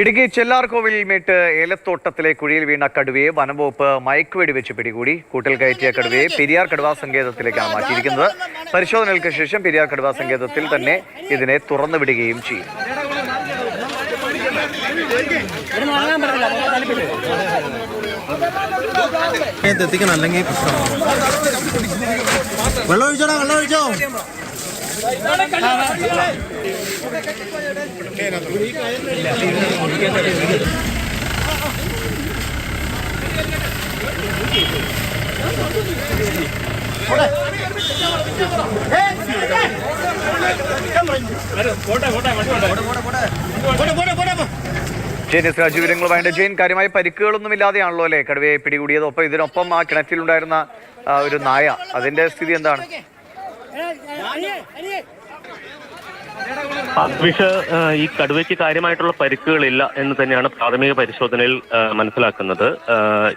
ഇടുക്കി ചെല്ലാർകോവിൽ മേട്ട് ഏലത്തോട്ടത്തിലെ കുഴിയിൽ വീണ കടുവയെ വനംവകുപ്പ് മയക്കുവെടി വെച്ച് പിടികൂടി. കൂട്ടിൽ കയറ്റിയ കടുവയെ പെരിയാർ കടുവാ സങ്കേതത്തിലേക്കാണ് മാറ്റിയിരിക്കുന്നത്. പരിശോധനകൾക്ക് ശേഷം പെരിയാർ കടുവാ സങ്കേതത്തിൽ തന്നെ ഇതിനെ തുറന്നു വിടുകയും ചെയ്യും. എത്തിക്കണം അല്ലെങ്കിൽ വെള്ളം ഒഴിച്ചോടാ വെള്ളം ഒഴിച്ചോ. ജെയിൻ എസ് രാജു വിവരങ്ങളുമായിട്ട് ജെയിൻ കാര്യമായ പരിക്കുകളൊന്നും ഇല്ലാതെയാണല്ലോ അല്ലേ? കടുവയെ പിടികൂടിയത്. ഒപ്പം ഇതിനൊപ്പം ആ കിണറ്റിലുണ്ടായിരുന്ന ഒരു നായ. അതിന്റെ സ്ഥിതി എന്താണ്? അദ്വിഷ് ഈ കടുവയ്ക്ക് കാര്യമായിട്ടുള്ള പരിക്കുകളില്ല എന്ന് തന്നെയാണ് പ്രാഥമിക പരിശോധനയിൽ മനസ്സിലാക്കുന്നത്.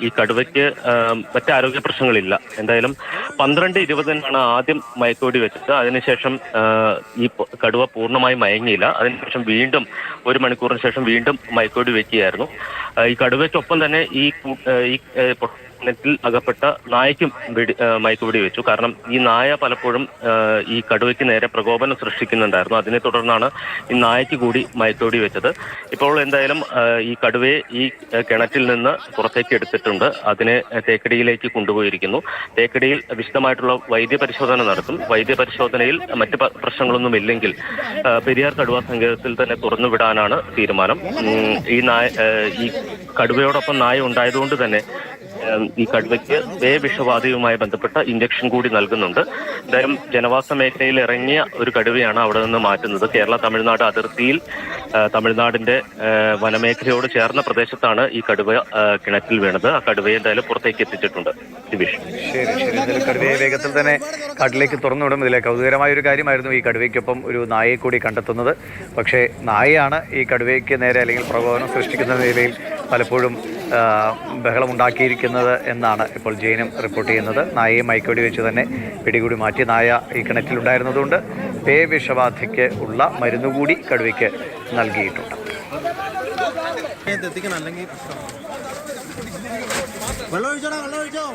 ഈ കടുവയ്ക്ക് മറ്റ് ആരോഗ്യ പ്രശ്നങ്ങളില്ല. എന്തായാലും പന്ത്രണ്ട് ഇരുപതിനാണ് ആദ്യം മയക്കുവെടി വെച്ചത്. അതിനുശേഷം ഈ കടുവ പൂർണമായി മയങ്ങിയില്ല. അതിനുശേഷം വീണ്ടും ഒരു മണിക്കൂറിന് ശേഷം വീണ്ടും മയക്കുവെടി വെക്കുകയായിരുന്നു. ഈ കടുവയ്ക്കൊപ്പം തന്നെ ഈ നെറ്റിൽ അകപ്പെട്ട നായക്കും വെടി മയക്കുവെടി വെച്ചു. കാരണം ഈ നായ പലപ്പോഴും ഈ കടുവയ്ക്ക് നേരെ പ്രകോപനം സൃഷ്ടിക്കുന്നുണ്ടായിരുന്നു. അതിനെ തുടർന്നാണ് ഈ നായയ്ക്ക് കൂടി മയക്കുവെടി വെച്ചത്. ഇപ്പോൾ എന്തായാലും ഈ കടുവയെ ഈ കിണറ്റിൽ നിന്ന് പുറത്തേക്ക് എടുത്തിട്ടുണ്ട്. അതിനെ തേക്കടിയിലേക്ക് കൊണ്ടുപോയിരിക്കുന്നു. തേക്കടിയിൽ വിശദമായിട്ടുള്ള വൈദ്യ പരിശോധന നടത്തും. വൈദ്യ പരിശോധനയിൽ മറ്റ് പ്രശ്നങ്ങളൊന്നും ഇല്ലെങ്കിൽ പെരിയാർ കടുവ സങ്കേതത്തിൽ തന്നെ തുറന്നുവിടാനാണ് തീരുമാനം. ഈ നായ ഈ കടുവയോടൊപ്പം നായ ഉണ്ടായതുകൊണ്ട് തന്നെ ഈ കടുവയ്ക്ക് വേ വിഷബാധയുമായി ബന്ധപ്പെട്ട ഇഞ്ചക്ഷൻ കൂടി നൽകുന്നുണ്ട്. എന്തായാലും ജനവാസ മേഖലയിൽ ഇറങ്ങിയ ഒരു കടുവയാണ് അവിടെ നിന്ന് മാറ്റുന്നത്. കേരള തമിഴ്നാട് അതിർത്തിയിൽ തമിഴ്നാടിന്റെ വനമേഖലയോട് ചേർന്ന പ്രദേശത്താണ് ഈ കടുവ കിണറ്റിൽ വീണത്. ആ കടുവയെ എന്തായാലും പുറത്തേക്ക് എത്തിച്ചിട്ടുണ്ട്. ദിവിഷ്. ശരി ശരി. കടുവയെ വേഗത്തിൽ തന്നെ കാട്ടിലേക്ക് തുറന്നുവിടും ഇതിലെ കൗതുകരമായ ഒരു കാര്യമായിരുന്നു ഈ കടുവയ്ക്കൊപ്പം ഒരു നായയെ കൂടി കണ്ടെത്തുന്നത്. പക്ഷേ നായയാണ് ഈ കടുവയ്ക്ക് നേരെ അല്ലെങ്കിൽ പ്രകോപനം സൃഷ്ടിക്കുന്ന നിലയിൽ പലപ്പോഴും ബഹളം ബഹളമുണ്ടാക്കിയിരിക്കുന്നത് എന്നാണ് ഇപ്പോൾ ജെയിനും റിപ്പോർട്ട് ചെയ്യുന്നത്. നായയെ മൈക്കോടി വെച്ച് തന്നെ പിടികൂടി മാറ്റി നായ ഈ കിണറ്റിലുണ്ടായിരുന്നതുകൊണ്ട് പേ വിഷബാധയ്ക്ക് ഉള്ള മരുന്നുകൂടി കടുവയ്ക്ക് നൽകിയിട്ടുണ്ട്. വെള്ളം ഒഴിച്ചോടാ വെള്ളം ഒഴിച്ചോ.